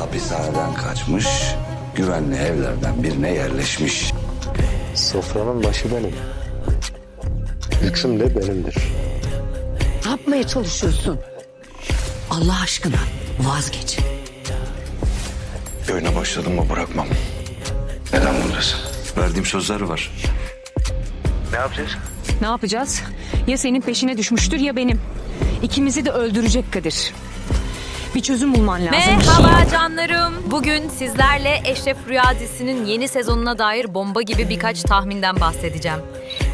hapishaneden kaçmış, güvenli evlerden birine yerleşmiş. Sofranın başı benim. Hüküm de benimdir. Ne yapmaya çalışıyorsun? Allah aşkına vazgeç. Oyuna başladım mı bırakmam. Neden buradasın? Verdiğim sözler var. Ne yapacağız? Ya senin peşine düşmüştür ya benim. İkimizi de öldürecek Kadir. Bir çözüm bulman lazım. Merhaba canlarım. Bugün sizlerle Eşref Rüya dizisinin yeni sezonuna dair bomba gibi birkaç tahminden bahsedeceğim.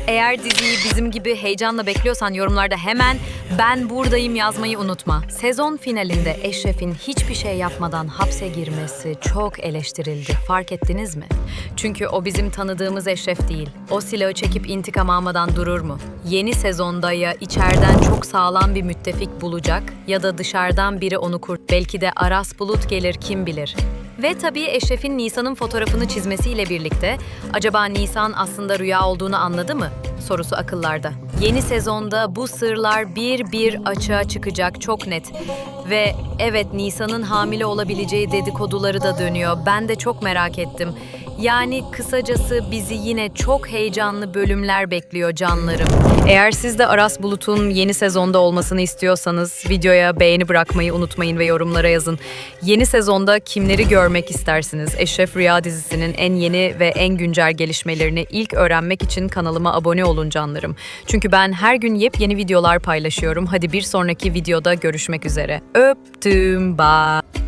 Eğer diziyi bizim gibi heyecanla bekliyorsan yorumlarda hemen ben buradayım yazmayı unutma. Sezon finalinde Eşref'in hiçbir şey yapmadan hapse girmesi çok eleştirildi. Fark ettiniz mi? Çünkü o bizim tanıdığımız Eşref değil. O silahı çekip intikam almadan durur mu? Yeni sezonda ya içeriden çok sağlam bir müttefik bulacak ya da dışarıdan biri onu kurt. Belki de Aras Bulut gelir kim bilir. Ve tabii Eşref'in Nisan'ın fotoğrafını çizmesiyle birlikte acaba Nisan aslında rüya olduğunu anladı mı? Sorusu akıllarda. Yeni sezonda bu sırlar bir bir açığa çıkacak çok net. Ve evet Nisan'ın hamile olabileceği dedikoduları da dönüyor. Ben de çok merak ettim. Yani kısacası bizi yine çok heyecanlı bölümler bekliyor canlarım. Eğer siz de Aras Bulut'un yeni sezonda olmasını istiyorsanız videoya beğeni bırakmayı unutmayın ve yorumlara yazın. Yeni sezonda kimleri görmek istersiniz? Eşref Rüya dizisinin en yeni ve en güncel gelişmelerini ilk öğrenmek için kanalıma abone olun canlarım. Çünkü ben her gün yepyeni videolar paylaşıyorum. Hadi bir sonraki videoda görüşmek üzere. Öptüm. Bye.